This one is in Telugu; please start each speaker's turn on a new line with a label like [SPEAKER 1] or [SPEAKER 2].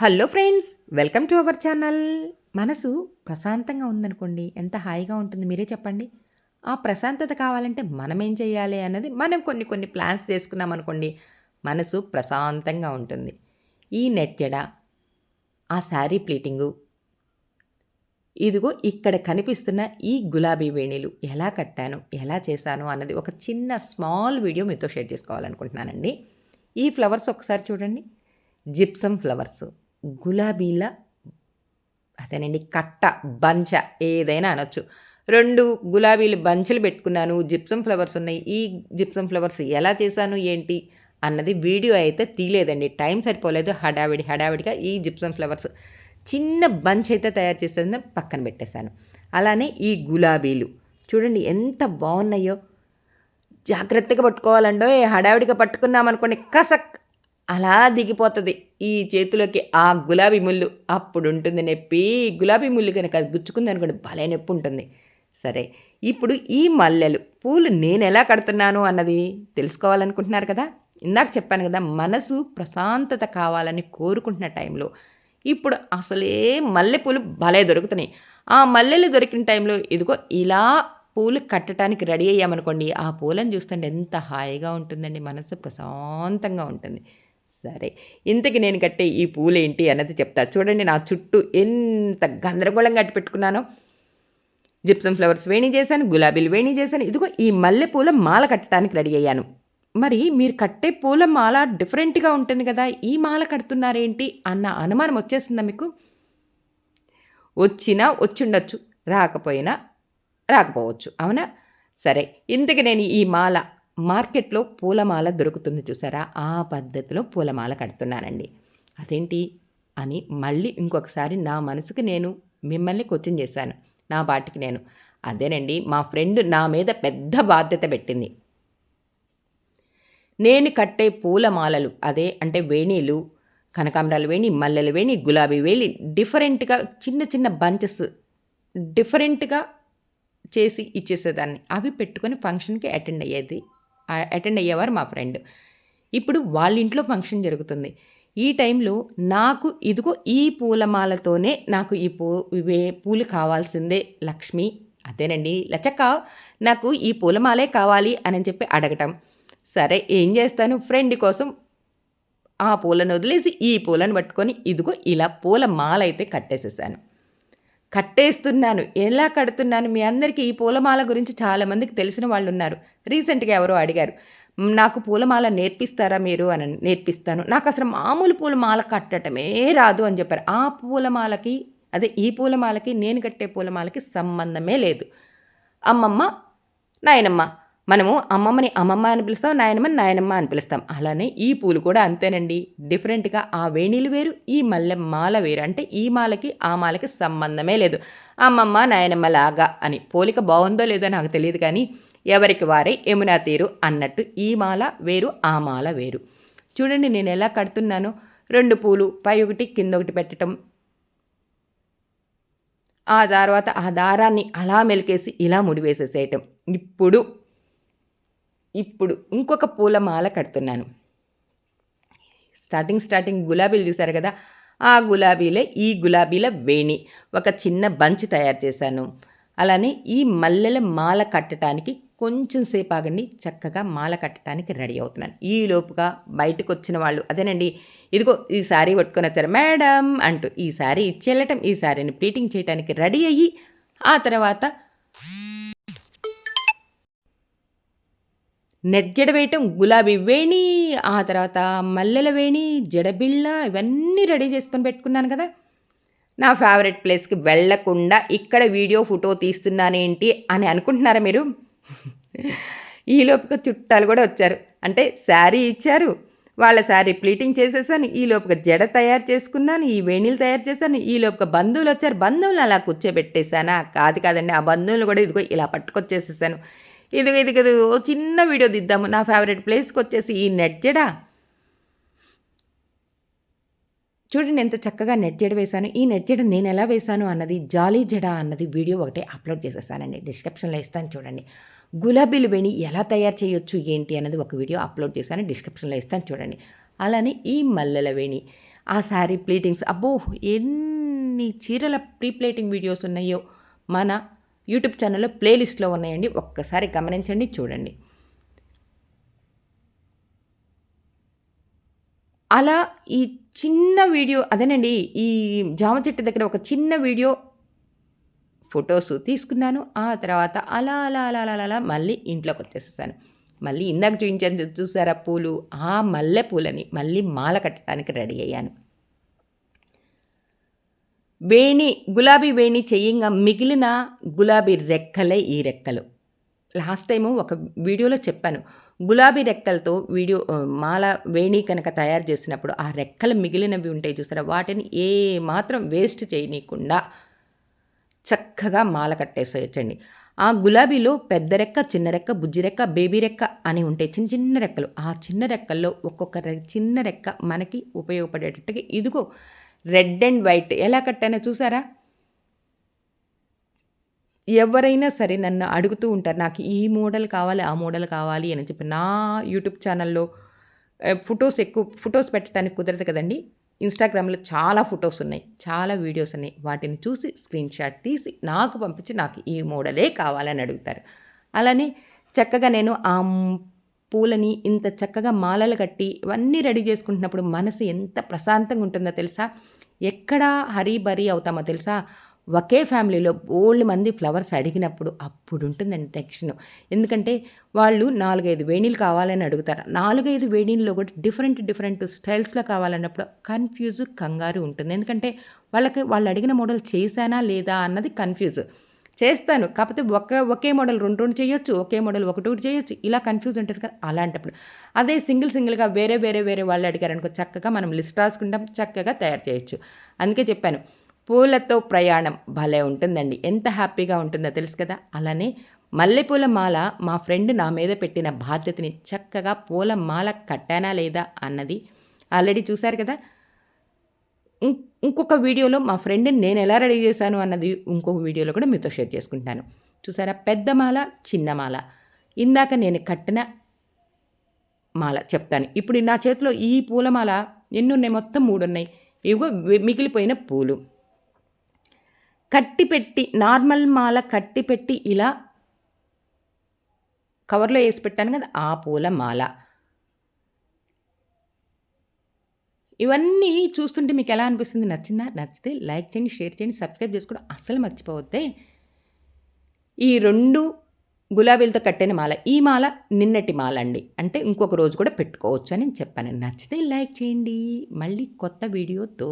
[SPEAKER 1] Hello friends welcome to our channel. మనసు ప్రశాంతంగా ఉందనుకోండి ఎంత హాయిగా ఉంటుంది మీరే చెప్పండి. ఆ ప్రశాంతత కావాలంటే మనం ఏం చేయాలి అన్నది మనం కొన్ని కొన్ని ప్లాన్స్ చేసుకున్నాం అనుకోండి మనసు ప్రశాంతంగా ఉంటుంది. ఈ నెట్టెడ ఆ శారీ ప్లీటింగు ఇదిగో ఇక్కడ కనిపిస్తున్న ఈ గులాబీ వేణీలు ఎలా కట్టాను ఎలా చేశాను అన్నది ఒక చిన్న స్మాల్ వీడియో మీతో షేర్ చేసుకోవాలనుకుంటున్నానండి. ఈ ఫ్లవర్స్ ఒకసారి చూడండి. Gypsum flowers. గులాబీల అదేనండి కట్ట బంచ ఏదైనా అనొచ్చు. రెండు గులాబీలు బంచులు పెట్టుకున్నాను జిప్సం ఫ్లవర్స్ ఉన్నాయి. ఈ జిప్సం ఫ్లవర్స్ ఎలా చేశాను ఏంటి అన్నది వీడియో అయితే తీయలేదండి. టైం సరిపోలేదు హడావిడి హడావిడిగా ఈ జిప్సం ఫ్లవర్స్. చిన్న బంచ్ అయితే తయారు చేసేది పక్కన పెట్టేశాను. అలానే ఈ గులాబీలు. చూడండి ఎంత బాగున్నాయో. జాగ్రత్తగా పట్టుకోవాలండో హడావిడిగా పట్టుకున్నామనుకోండి కసక్ అలా దిగిపోతుంది. ఈ చేతిలోకి ఆ గులాబీ ముళ్ళు అప్పుడు ఉంటుంది నొప్పి. గులాబీ ముళ్ళు కనుక అది గుచ్చుకుంది అనుకోండి భలే నొప్పి ఉంటుంది సరే ఇప్పుడు ఈ మల్లెలు పూలు నేను ఎలా కడుతున్నాను అన్నది తెలుసుకోవాలనుకుంటున్నారు కదా? ఇందాక చెప్పాను కదా మనసు ప్రశాంతత కావాలని కోరుకుంటున్న టైంలో ఇప్పుడు అసలే మల్లెపూలు భలే దొరుకుతున్నాయి. ఆ మల్లెలు దొరికిన టైంలో ఇదిగో ఇలా పూలు కట్టడానికి రెడీ అయ్యామనుకోండి ఆ పూలను చూస్తుంటే ఎంత హాయిగా ఉంటుందండి మనసు ప్రశాంతంగా ఉంటుంది. సరే ఇంతకి నేను కట్టే ఈ పూలేంటి అన్నది చెప్తా. చూడండి నా చుట్టూ ఎంత గందరగోళం కట్టి పెట్టుకున్నానో. జిప్సం ఫ్లవర్స్ వేణి చేశాను గులాబీలు వేణి చేశాను. ఇదిగో ఈ మల్లెపూల మాల కట్టడానికి రెడీ అయ్యాను. మరి మీరు కట్టే పూల మాల డిఫరెంట్గా ఉంటుంది కదా ఈ మాల కడుతున్నారేంటి అన్న అనుమానం వచ్చేస్తుందా మీకు? వచ్చినా వచ్చిండొచ్చు రాకపోయినా రాకపోవచ్చు అవునా? సరే ఇంతకు నేను ఈ మాల మార్కెట్లో పూలమాల దొరుకుతుంది చూసారా? ఆ పద్ధతిలో పూలమాల కడుతున్నానండి. అదేంటి అని మళ్ళీ ఇంకొకసారి నా మనసుకి నేను మిమ్మల్ని క్వశ్చన్ చేశాను. నా పాటికి నేను. అదేనండి మా ఫ్రెండ్ నా మీద పెద్ద బాధ్యత పెట్టింది. నేను కట్టే పూలమాలలు అదే అంటే వేణీలు కనకాంబరాలు వేణి మల్లెలు వేణి గులాబీ వేణి డిఫరెంట్గా చిన్న చిన్న బంచెస్ డిఫరెంట్గా చేసి ఇచ్చేసేదాన్ని. అవి పెట్టుకొని ఫంక్షన్కి అటెండ్ అయ్యేది అటెండ్ అయ్యేవారు మా ఫ్రెండ్. ఇప్పుడు వాళ్ళ ఇంట్లో ఫంక్షన్ జరుగుతుంది. ఈ టైంలో నాకు ఇదిగో ఈ పూలమాలతోనే నాకు ఈ పూ ఇవే పూలు కావాల్సిందే లక్ష్మి. అదేనండి. లచ్చక్క నాకు ఈ పూలమాలే కావాలి అని చెప్పి అడగటం. సరే ఏం చేస్తాను? ఫ్రెండ్ కోసం ఆ పూలను వదిలేసి ఈ పూలను పట్టుకొని ఇదిగో ఇలా పూల మాల అయితే కట్టేసేసాను. కట్టేస్తున్నాను. ఎలా కడుతున్నాను? మీ అందరికీ ఈ పూలమాల గురించి చాలామందికి తెలిసిన వాళ్ళు ఉన్నారు రీసెంట్గా ఎవరో అడిగారు నాకు పూలమాల నేర్పిస్తారా మీరు? అని నేర్పిస్తాను. నాకు అసలు మామూలు పూలమాల కట్టడమే రాదు అని చెప్పారు. ఆ పూలమాలకి అదే ఈ పూలమాలకి నేను కట్టే పూలమాలకి సంబంధమే లేదు. అమ్మమ్మ నాయనమ్మ మనము అమ్మమ్మని అమ్మమ్మ అని పిలుస్తాం నాయనమ్మని నాయనమ్మ అని పిలుస్తాం. అలానే ఈ పూలు కూడా అంతేనండి. డిఫరెంట్గా ఆ వేణీలు వేరు ఈ మల్లె మాల వేరు. అంటే ఈ మాలకి ఆ మాలకి సంబంధమే లేదు. అమ్మమ్మ నాయనమ్మ లాగా అని పోలిక బాగుందో లేదో నాకు తెలియదు కానీ ఎవరికి వారే యమునా తీరు అన్నట్టు ఈ మాల వేరు ఆ మాల వేరు. చూడండి నేను ఎలా కడుతున్నానో. రెండు పూలు పై ఒకటి కింద ఒకటి పెట్టడం ఆ తర్వాత ఆ దారాన్ని అలా మెలికేసి ఇలా ముడివేసేసేయటం. ఇప్పుడు ఇప్పుడు ఇంకొక పూలమాల కడుతున్నాను. స్టార్టింగ్ స్టార్టింగ్ గులాబీలు చూసారు కదా? ఆ గులాబీలే ఈ గులాబీల వేణి. ఒక చిన్న బంచ్ తయారు చేశాను. అలానే ఈ మల్లెల మాల కట్టడానికి కొంచెం సేపు ఆగండి చక్కగా మాల కట్టడానికి రెడీ అవుతున్నాను. ఈ లోపుగా బయటకు వచ్చిన వాళ్ళు అదేనండి ఇదిగో ఈ శారీ పట్టుకొని వచ్చారు. మేడం అంటూ ఈ శారీ ఇచ్చేళ్ళటం ఈ శారీని ప్లీటింగ్ చేయడానికి రెడీ అయ్యి ఆ తర్వాత నెట్ జడ వేయటం గులాబీ వేణి ఆ తర్వాత మల్లెల వేణి జడబిళ్ళ ఇవన్నీ రెడీ చేసుకొని పెట్టుకున్నాను కదా. నా ఫేవరెట్ ప్లేస్కి వెళ్ళకుండా ఇక్కడ వీడియో ఫోటో తీస్తున్నానేంటి అని అనుకుంటున్నారా మీరు? ఈలోపుగా చుట్టాలు కూడా వచ్చారు. అంటే శారీ ఇచ్చారు వాళ్ళ శారీ ప్లీటింగ్ చేసేసాను ఈ లోపుగా జడ తయారు చేసుకున్నాను ఈ వేణీలు తయారు చేశాను ఈ లోపుగా బంధువులు వచ్చారు. బంధువులు అలా కూర్చోబెట్టేశానా? కాదు కాదండి ఆ బంధువులు కూడా ఇదిగో ఇలా పట్టుకొచ్చేసేసాను. ఇది ఇది ఓ చిన్న వీడియో దిద్దాము. నా ఫేవరెట్ ప్లేస్కి వచ్చేసి ఈ నెట్ జడ. చూడండి ఎంత చక్కగా నెట్ జడ వేశాను. ఈ నెట్ జడ నేను ఎలా వేశాను అన్నది జాలీ జడ అన్నది వీడియో ఒకటే అప్లోడ్ చేసేసానండి. డిస్క్రిప్షన్లో ఇస్తాను చూడండి. గులాబీలు వేణి ఎలా తయారు చేయొచ్చు ఏంటి అన్నది ఒక వీడియో అప్లోడ్ చేశాను. డిస్క్రిప్షన్లో ఇస్తాను చూడండి. అలానే ఈ మల్లెల వేణి ఆ శారీ ప్లీటింగ్స్ అబ్బో ఎన్ని చీరల ప్రీ ప్లేటింగ్ వీడియోస్ ఉన్నాయో. మన యూట్యూబ్ ఛానల్లో ప్లేలిస్ట్లో ఉన్నాయండి. ఒక్కసారి గమనించండి చూడండి. అలా ఈ చిన్న వీడియో అదేనండి ఈ జామ చెట్టు దగ్గర ఒక చిన్న వీడియో ఫొటోస్ తీసుకున్నాను. ఆ తర్వాత అలా అలా అలా అలా అలా మళ్ళీ ఇంట్లోకి వచ్చేసేసాను. మళ్ళీ ఇందాక చూపించాను చూసారా? పూలు. ఆ మల్లె పూలని మళ్ళీ మాల కట్టడానికి రెడీ అయ్యాను. వేణి గులాబీ వేణి చెయ్యంగా మిగిలిన గులాబీ రెక్కలే ఈ రెక్కలు. లాస్ట్ టైము ఒక వీడియోలో చెప్పాను. గులాబీ రెక్కలతో వీడియో మాల వేణి కనుక తయారు చేసినప్పుడు ఆ రెక్కలు మిగిలినవి ఉంటాయి చూసారా? వాటిని ఏ మాత్రం వేస్ట్ చేయనీయకుండా చక్కగా మాల కట్టేసేయచ్చండి. ఆ గులాబీలో పెద్ద రెక్క చిన్న రెక్క బుజ్జి రెక్క బేబీ రెక్క అని ఉంటాయి. చిన్న చిన్న రెక్కలు. ఆ చిన్న రెక్కల్లో ఒక్కొక్క చిన్న రెక్క మనకి ఉపయోగపడేటట్టుగా ఇదిగో రెడ్ అండ్ వైట్ ఎలా కట్టానో చూసారా? ఎవరైనా సరే నన్ను అడుగుతూ ఉంటారు నాకు ఈ మోడల్ కావాలి ఆ మోడల్ కావాలి అని చెప్పి నా యూట్యూబ్ ఛానల్లో ఫొటోస్ ఎక్కువ ఫొటోస్ పెట్టడానికి కుదరదు కదండి. ఇన్స్టాగ్రామ్లో చాలా ఫొటోస్ ఉన్నాయి చాలా వీడియోస్ ఉన్నాయి. వాటిని చూసి స్క్రీన్ షాట్ తీసి నాకు పంపించి నాకు ఈ మోడలే కావాలని అడుగుతారు. అలానే చక్కగా నేను ఆ పూలని ఇంత చక్కగా మాలలు కట్టి ఇవన్నీ రెడీ చేసుకుంటున్నప్పుడు మనసు ఎంత ప్రశాంతంగా ఉంటుందో తెలుసా? ఎక్కడా హరీ బరీ అవుతామో తెలుసా? ఒకే ఫ్యామిలీలో ఓల్డ్ మంది ఫ్లవర్స్ అడిగినప్పుడు అప్పుడు ఉంటుందండి టెన్షన్ ఎందుకంటే వాళ్ళు నాలుగైదు వేణీలు కావాలని అడుగుతారు. నాలుగైదు వేణీల్లో కూడా డిఫరెంట్ డిఫరెంట్ స్టైల్స్లో కావాలన్నప్పుడు కన్ఫ్యూజ్ కంగారు ఉంటుంది. ఎందుకంటే వాళ్ళకి వాళ్ళు అడిగిన మోడల్ చేశానా లేదా అన్నది కన్ఫ్యూజ్. చేస్తాను. కాకపోతే ఒక ఒకే మోడల్ రెండు రెండు చేయొచ్చు ఒకే మోడల్ ఒకటి ఒకటి చేయొచ్చు. ఇలా కన్ఫ్యూజ్ ఉంటుంది కదా అలాంటప్పుడు. అదే సింగిల్ సింగిల్గా వేరే వేరే వేరే వాళ్ళు అడిగారనుకో చక్కగా మనం లిస్ట్ రాసుకుంటాం చక్కగా తయారు చేయొచ్చు. అందుకే చెప్పాను పూలతో ప్రయాణం భలే ఉంటుందండి. ఎంత హ్యాపీగా ఉంటుందో తెలుసు కదా? అలానే మల్లెపూల మాల మా ఫ్రెండ్ నా మీద పెట్టిన బాధ్యతని చక్కగా పూల మాల కట్టానా లేదా అన్నది ఆల్రెడీ చూశారు కదా? ఇంకొక వీడియోలో మా ఫ్రెండ్ని నేను ఎలా రెడీ చేశాను అన్నది ఇంకొక వీడియోలో కూడా మీతో షేర్ చేసుకుంటాను. చూసారా? పెద్ద మాల చిన్న మాల. ఇందాక నేను కట్టిన మాల చెప్తాను. ఇప్పుడు నా చేతిలో ఈ పూలమాల ఎన్నున్నాయి? మొత్తం మూడు ఉన్నాయి ఇవిగో మిగిలిపోయిన పూలు. కట్టిపెట్టి నార్మల్ మాల కట్టిపెట్టి ఇలా కవర్లో వేసి పెట్టాను కదా ఆ పూల మాల ఇవన్నీ చూస్తుంటే మీకు ఎలా అనిపిస్తుంది? నచ్చిందా? నచ్చితే లైక్ చేయండి షేర్ చేయండి సబ్స్క్రైబ్ చేసుకోవడం అస్సలు మర్చిపోవద్దే. ఈ రెండు గులాబీలతో కట్టిన మాల ఈ మాల నిన్నటి మాల అండి అంటే ఇంకొక రోజు కూడా పెట్టుకోవచ్చు అని చెప్పాను. నచ్చితే లైక్ చేయండి. మళ్ళీ కొత్త వీడియోతో.